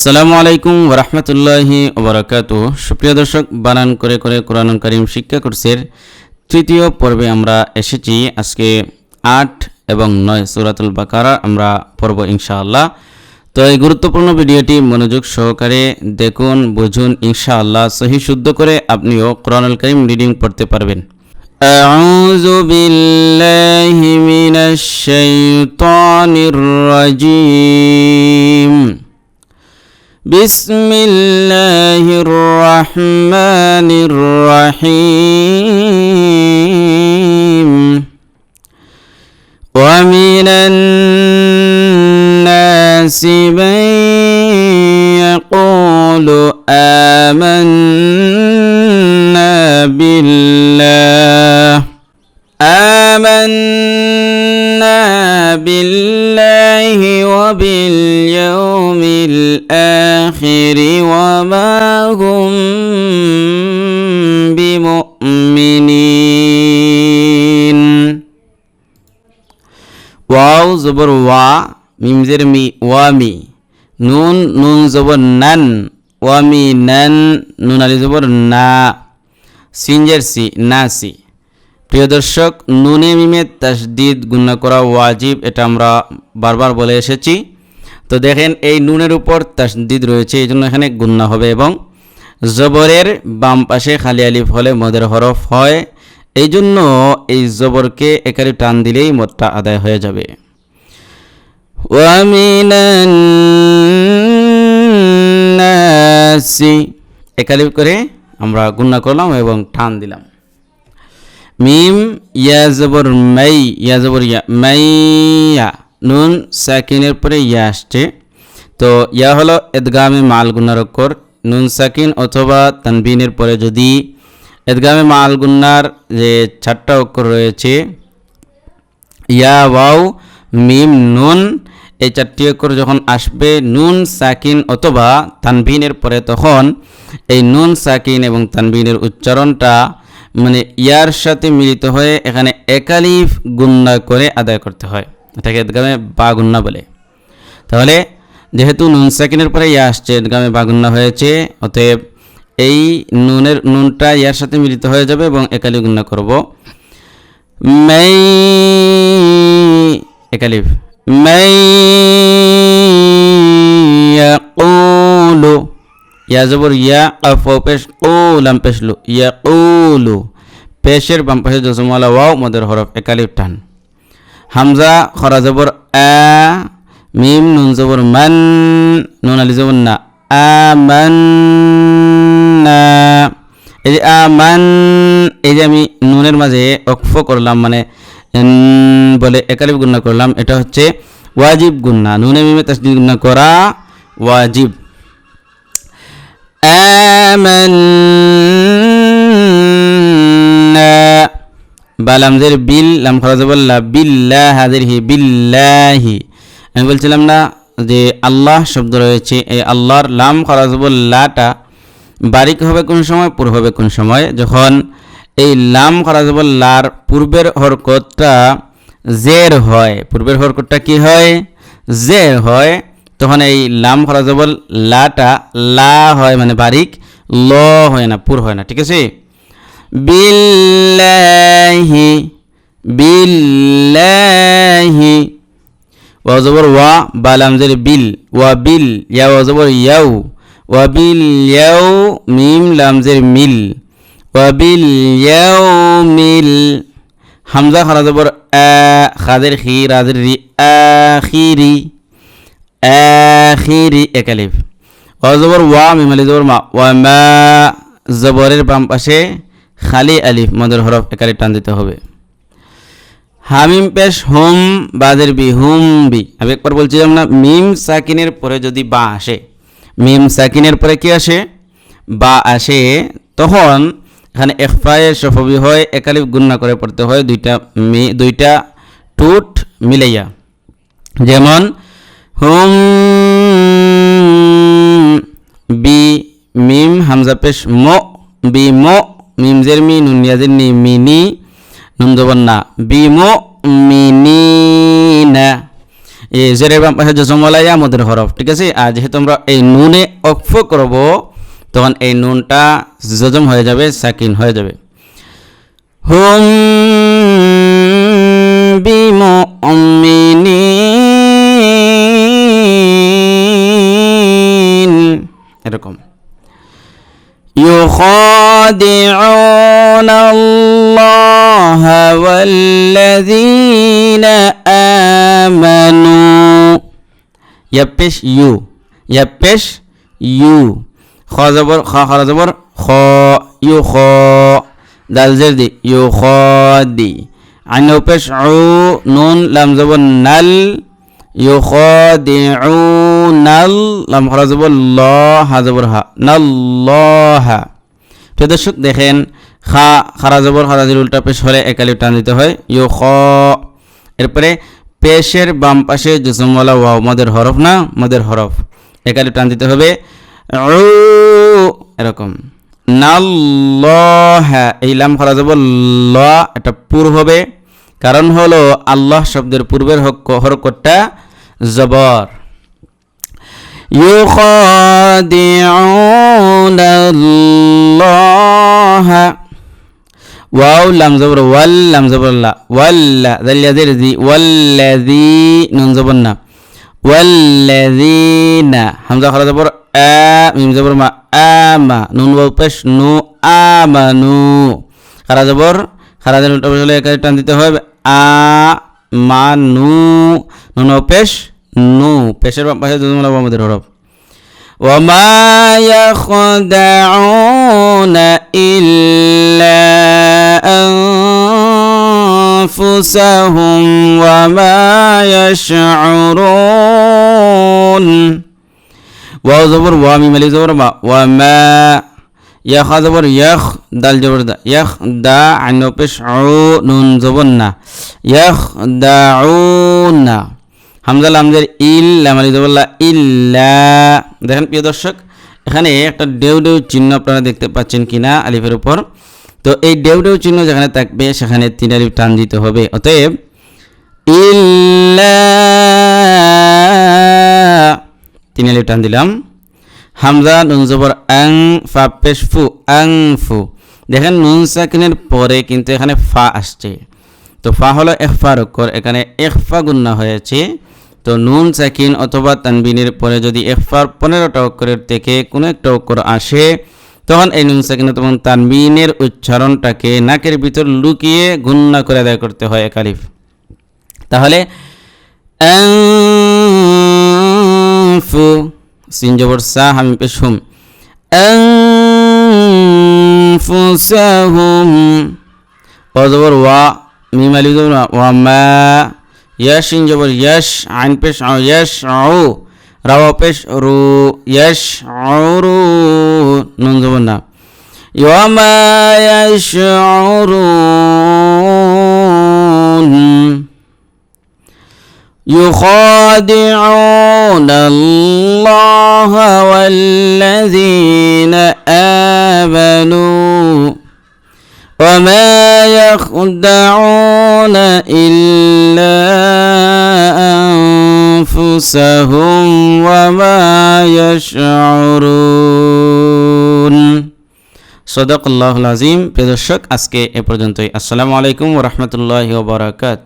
আসসালামু আলাইকুম ওরহমতুল্লাহি ওবরাকাত সুপ্রিয় দর্শক বানান করে করে কোরআন করিম শিক্ষা কোর্সের তৃতীয় পর্বে আমরা এসেছি আজকে আট এবং নয় সুরাতুল বাকারা আমরা পড়ব ইনশাআল্লাহ তো এই গুরুত্বপূর্ণ ভিডিওটি মনোযোগ সহকারে দেখুন বুঝুন ইনশাআল্লাহ সহি শুদ্ধ করে আপনিও কোরআনুল করিম রিডিং পড়তে পারবেন أعوذ بالله من الشيطان الرجيم بسم الله الرحمن الرحيم ومن الناس من يقول آمنا بالله آمنا بالله وباليوم الآخر وما هم بمؤمنين ওয়াও জবর ওয়া মিমজের মি ওয়ামি নুন নুন জবর নান ওয়ামি নান নুন আলি জবর না সিনজের সি না সি প্রিয় দর্শক নুনে মিমে তাসদিদ গুণা করা ওয়াজিব এটা আমরা বারবার বলে এসেছি তো দেখেন এই নুনের উপর তাসদিদ রয়েছে, এই জন্য এখানে গুন্না হবে এবং জবরের বাম পাশে খালি আলিফ হলে মদের হরফ হয়। এই জন্য এই জবরকে একারে টান দিলেই মদটা আদায় হয়ে যাবে। একালি করে আমরা গুণা করলাম এবং টান দিলাম। মিম ইয়া জবর মাই, ইয়া জবর ইয়া মাইয়া। নুন সাকিনের পরে ইয়া আসছে। তো ইয়া হলো এদগামে মাল গুনার অক্ষর। নুন সাকিন অথবা তানবিনের পরে যদি এদগামে মাল গুন্নার যে চারটা অক্ষর রয়েছে, ইয়া, ওয়াও, মিম, নুন, এই চারটি অক্ষর যখন আসবে, নুন সাকিন অথবা তানবিনের পরে তখন এই নুন সাকিন এবং তানবিনের উচ্চারণটা মানে ইয়ার সাথে মিলিত হয়ে এখানে একালিফ গুন্না করে আদায় করতে হয়। এটাকে এদগামে বা গুন্না বলে। তাহলে যেহেতু নুন সাকিনের পরে ইয়া আসছে এদগামে বাগুন্না হয়েছে, অতএব এই নুনের, নুনটা ইয়ার সাথে মিলিত হয়ে যাবে এবং একালি গুন্না করব। মাই একালিফ মাই ইয়াকুলু ইয়া জবর ইয়া পেশ কুলাম পেশলু ইয়াকুলু পেশের বাম পাশে জসমওয়ালা ওয়াও, মদের হরফ একালিফ টান। হামজা, খরা জবর আ, মিম, নুন জবর মান, নুন আলি জবর না আমান্না এই যে আমান এই যে আমি নুনের মাঝে অক্ফ করলাম মানে বলে একালিফ গুণা করলাম, এটা হচ্ছে ওয়াজিব গুন্না নুনে মিমে তাসদিদ গুন্না করা ওয়াজিব। আমান্না বালামজের বিল, লাম খরচ বললা বিল্লাহ হাজির হি বিল্লাহি। আমি বলছিলাম না যে আল্লাহ শব্দ রয়েছে, এই আল্লাহর লাম খরাজবুল্লাটা বারিক হবে কোন সময়, পুর হবে কোন সময়? যখন এই লাম খরাজবুল্লার পূর্বের হরকতটা জের হয়, পূর্বের হরকতটা কি হয়? জের হয়। তখন এই লাম খরাজবল লাটা লা হয় মানে বারিক, ল হয় না, পুর হয় না, ঠিক আছে? বিল্লাহি বিল্লাহি। ওয়া জবর ওয়া বা লামজের বিল, ওয়া বিল ইয়া ওয়া জবর ইয়াউ ওয়া বিল ইয়াউ মিম লামজের মিল। ওয়া বিল ইয়াউ মিল, হামজা খারা জবর আ, খাদের খি, রাজের রি আখিরি আখিরি একালিফ ওয়া জবর ওয়া, মিম আলি জবর মা, ওয়া মা, জবরের বাম পাশে খালি আলিফ, মদের হরফ একালি টান দিতে হবে। হামিম পেশ হুম, বাদের বি হুম বি। আমি একবার বলছিলাম না, মিম সাকিনের পরে যদি বা আসে, মিম সাকিনের পরে কি আসে? বা আসে, তখন এখানে এফায়ের সফবি হয় একালিফ গুন্না করে পড়তে হয়, দুইটা মি, দুইটা টুট মিলাইয়া। যেমন, হুম, বি, মিম, হামজা পেশ মো, বি মো মিমজের মি নুনিয়াজের নি মিনি নুন জবর না। বিমো মিনিনা এই জেরের বাম পাশে হরফ, ঠিক আছে? আর যেহেতু আমরা এই নুনে অক্ফ করব, তখন এই নুনটা জজম হয়ে যাবে, সাকিন হয়ে যাবে। হুম বিমুমিনিন এরকম। يخادعون الله والذين آمنوا. يبش يو يبش يو خازبر خا خازبر خا يخا دال زردي يخادي عنه بش عو نون لام زبر نل. ইউখাদিউনাল ল হা দেখেন, খা খারাজবর খারাজের উল্টা পেশ হলে একালি টান দিতে হয় ইউ খ এরপরে পেশের বাম পাশে জুসমওয়ালা ওয়াও, মদের হরফ না, মদের হরফ। একালি টান দিতে হবে এরকম। নাল্লাহা এই লাম খরাজবর ল, এটা পুর হবে। কারণ হলো আল্লাহ শব্দের পূর্বের হরকটটা জবর। ওয়াও, লাম জবর, ওয়াল, লাম জবরল্লা ওয়াল্লা দালিয়াদের জি ওয়াল্লাজি নুন জবর না। ওয়াল্লাযীনা, হামজা খরা জবর, আ, মিম জবর, মা, আমা, নুন ওয়াও, পেশ, নু আমানু খরা জবর খারাজের উল্টা টান দিতে হবে। আ মানু নুন পেশ নু পেশের পাশে দুজন আমাদের হরফ وما يخدعون إلا أنفسهم وما يشعرون واو زبر وامي ملي زبر ما وما ইয়া জবর ইয়াহ দাল জবর দা ইয়াহ দা আইন পেশ নুন জবর না ইয়াহ দা না। হামজা লামজের ইল, লামালি জবল্লা ইল্লা। দেখেন প্রিয় দর্শক, এখানে একটা ডেউ ডেউ চিহ্ন আপনারা দেখতে পাচ্ছেন কিনা আলিফের উপর। তো এই ডেউ ডেউ চিহ্ন যেখানে থাকবে, সেখানে তিন আলিফ টান দিতে হবে। অতএব ইল্লা, তিন আলিফ টান দিলাম। হামজা নুন জবর আং ফা পেশ ফু, আং ফু। দেখেন নুন সাকিনের পরে কিন্তু এখানে ফা আসছে। তো ফা হলো এখফা রক্ষর এখানে এখফা গুন্না হয়েছে। তো নুন সাকিন অথবা তানবিনের পরে যদি এফার পনেরোটা অক্ষরের থেকে কোনো একটা অক্ষর আসে, তখন এই নুন সাকিন তখন তানবিনের উচ্চারণটাকে নাকের ভিতর লুকিয়ে গুন্না করে আদায় করতে হয় একালিফ তাহলে ফু সিনজবর সাহ আমি পেশ হুম ফুসাহুম অজবর ওয়া মিমালি ওয়া মা ইয়াশিন জবর ইয়াশ আইন পেশ ইয়াশ আউ রাওয়া পেশ রু ইয়াশ রু নুন জবর না ইওয়ামা يشعرون يخادعون الله والذين آمنوا وما يخدعون إلا أنفسهم وما يشعرون صدق الله العظيم প্রিয় দর্শক আজকে এ পর্যন্তই আসসালামু আলাইকুম ওরহমতুল্লাহি ওবরাকাত